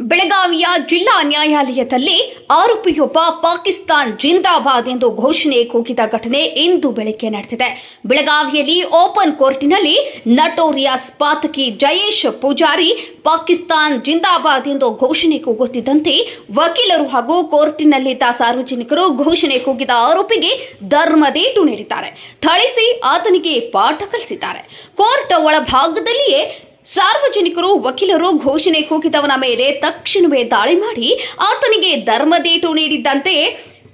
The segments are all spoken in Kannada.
ಬೆಳಗಾವಿಯ ಜಿಲ್ಲಾ ನ್ಯಾಯಾಲಯದಲ್ಲಿ ಆರೋಪಿಯೊಬ್ಬ ಪಾಕಿಸ್ತಾನ್ ಜಿಂದಾಬಾದ್ ಎಂದು ಘೋಷಣೆ ಕೂಗಿದ ಘಟನೆ ಇಂದು ಬೆಳಗ್ಗೆ ನಡೆದಿದೆ. ಬೆಳಗಾವಿಯಲ್ಲಿ ಓಪನ್ ಕೋರ್ಟಿನಲ್ಲಿ ನಟೋರಿಯಸ್ ಪಾತಕಿ ಜಯೇಶ್ ಪೂಜಾರಿ ಪಾಕಿಸ್ತಾನ್ ಜಿಂದಾಬಾದ್ ಎಂದು ಘೋಷಣೆ ಕೂಗುತ್ತಿದ್ದಂತೆ ವಕೀಲರು ಹಾಗೂ ಕೋರ್ಟಿನಲ್ಲಿದ್ದ ಸಾರ್ವಜನಿಕರು ಘೋಷಣೆ ಕೂಗಿದ ಆರೋಪಿಗೆ ಧರ್ಮದೇಟು ನೀಡಿದ್ದಾರೆ. ಥಳಿಸಿ ಆತನಿಗೆ ಪಾಠ ಕಲಿಸಿದ್ದಾರೆ. ಕೋರ್ಟ್ ಒಳಭಾಗದಲ್ಲಿಯೇ ಸಾರ್ವಜನಿಕರು, ವಕೀಲರು ಘೋಷಣೆ ಕೂಗಿದವನ ಮೇಲೆ ತಕ್ಷಣವೇ ದಾಳಿ ಮಾಡಿ ಆತನಿಗೆ ಧರ್ಮದೇಟು ನೀಡಿದ್ದಂತೆ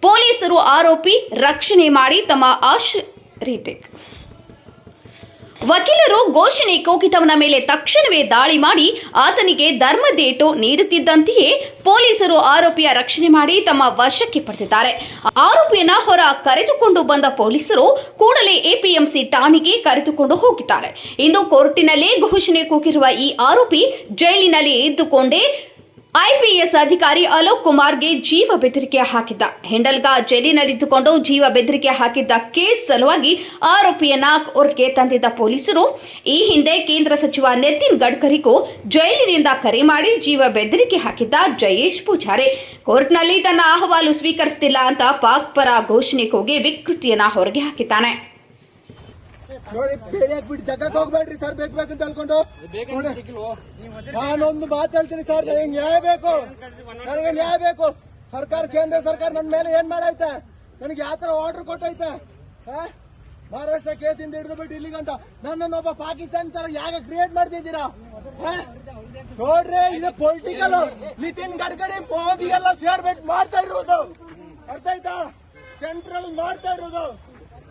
ಪೊಲೀಸರು ಆರೋಪಿ ರಕ್ಷಣೆ ಮಾಡಿ ತಮ್ಮ ಆಶ್ ರೀಟೇಕ್ ವಕೀಲರು ಘೋಷಣೆ ಕೋಕಿತವನ ಮೇಲೆ ತಕ್ಷಣವೇ ದಾಳಿ ಮಾಡಿ ಆತನಿಗೆ ಧರ್ಮದೇಟು ನೀಡುತ್ತಿದ್ದಂತೆಯೇ ಪೊಲೀಸರು ಆರೋಪಿಯ ರಕ್ಷಣೆ ಮಾಡಿ ತಮ್ಮ ವಶಕ್ಕೆ ಪಡೆದಿದ್ದಾರೆ. ಆರೋಪಿಯನ್ನ ಹೊರ ಕರೆದುಕೊಂಡು ಬಂದ ಪೊಲೀಸರು ಕೂಡಲೇ ಎಪಿಎಂಸಿ ಠಾಣೆಗೆ ಕರೆದುಕೊಂಡು ಹೋಗಿದ್ದಾರೆ. ಇಂದು ಕೋರ್ಟಿನಲ್ಲೇ ಘೋಷಣೆ ಕೂಗಿರುವ ಈ ಆರೋಪಿ ಜೈಲಿನಲ್ಲಿ ಇದ್ದುಕೊಂಡೇ ಐಪಿಎಸ್ ಅಧಿಕಾರಿ ಅಲೋಕ್ ಕುಮಾರ್ಗೆ ಜೀವ ಬೆದರಿಕೆ ಹಾಕಿದ್ದ. ಹೆಂಡಲ್ಗಾ ಜೈಲಿನಲ್ಲಿದ್ದುಕೊಂಡು ಜೀವ ಬೆದರಿಕೆ ಹಾಕಿದ್ದ ಕೇಸ್ ಸಲುವಾಗಿ ಆರೋಪಿಯನ್ನ ಕೋರ್ಟ್ಗೆ ತಂದಿದ್ದ ಪೊಲೀಸರು. ಈ ಹಿಂದೆ ಕೇಂದ್ರ ಸಚಿವ ನಿತಿನ್ ಗಡ್ಕರಿಗೂ ಜೈಲಿನಿಂದ ಕರೆ ಮಾಡಿ ಜೀವ ಬೆದರಿಕೆ ಹಾಕಿದ್ದ ಜಯೇಶ್ ಪೂಜಾರಿ. ಕೋರ್ಟ್ನಲ್ಲಿ ತನ್ನ ಅಹವಾಲು ಸ್ವೀಕರಿಸುತ್ತಿಲ್ಲ ಅಂತ ಪಾಕ್ ಪರ ಘೋಷಣೆ ಕೂಗಿ ವಿಕೃತಿಯನ್ನ ಹೊರಗೆ ಹಾಕಿದ್ದಾನೆ. ನೋಡಿ ಬೇರೆ ಬಿಟ್ಟು ಜಗಕ್ಕೆ ಹೋಗ್ಬೇಡ್ರಿ ಸರ್ ಬೇಕು ಬೇಕಂತ ಅನ್ಕೊಂಡು ನಾನೊಂದು ಮಾತು ಹೇಳ್ತೀನಿ ಸರ್ ನನಗೆ ನ್ಯಾಯ ಬೇಕು. ನನಗೆ ನ್ಯಾಯ ಬೇಕು. ಸರ್ಕಾರ ಕೇಂದ್ರ ಸರ್ಕಾರ ನನ್ನ ಮೇಲೆ ಏನ್ ಮಾಡೈತೆ? ನನಗೆ ಯಾವ ತರ ಆರ್ಡರ್ ಕೊಟ್ಟೈತೆ? ಆ? ಮಹಾರಾಷ್ಟ್ರ ಕೇಸಿಂದ ಹಿಡಿದು ಬಿಟ್ಟು ಇಲ್ಲಿಗಂಟ ನನ್ನನ್ನೊಬ್ಬ ಪಾಕಿಸ್ತಾನ ತರ ಯಾಕೆ ಕ್ರಿಯೇಟ್ ಮಾಡ್ತಿದ್ದೀರಾ? ನೋಡ್ರಿ ಇದು ಪೊಲಿಟಿಕಲ್ ನಿತಿನ್ ಗಡ್ಕರಿ ಮೋದಿ ಎಲ್ಲ ಸೇರ್ಬಿಟ್ಟು ಮಾಡ್ತಾ ಇರೋದು. ಅರ್ಥ ಆಯ್ತಾ? ಸೆಂಟ್ರಲ್ ಮಾಡ್ತಾ ಇರೋದು.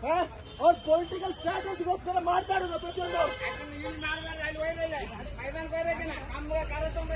ಆ? ಅವ್ರ ಪೊಲಿಟಿಕಲ್ ಸ್ಟ್ರಾಟಜಿಗೋಸ್ಕರ ಮಾಡ್ತಾ ಇರೋದು ಪ್ರತಿಯೊಂದು ಮಾಡ್ಬಾರ್ದು ಅಲ್ಲಿ ಹೋಯ್ದಲ್ಲ ಮೈದಾನಕ್ಕೆ ಹೋಗ್ಬೇಕಿಲ್ಲ ನಮ್ಗೆ ಕಾರ್ಯಕ್ರಮ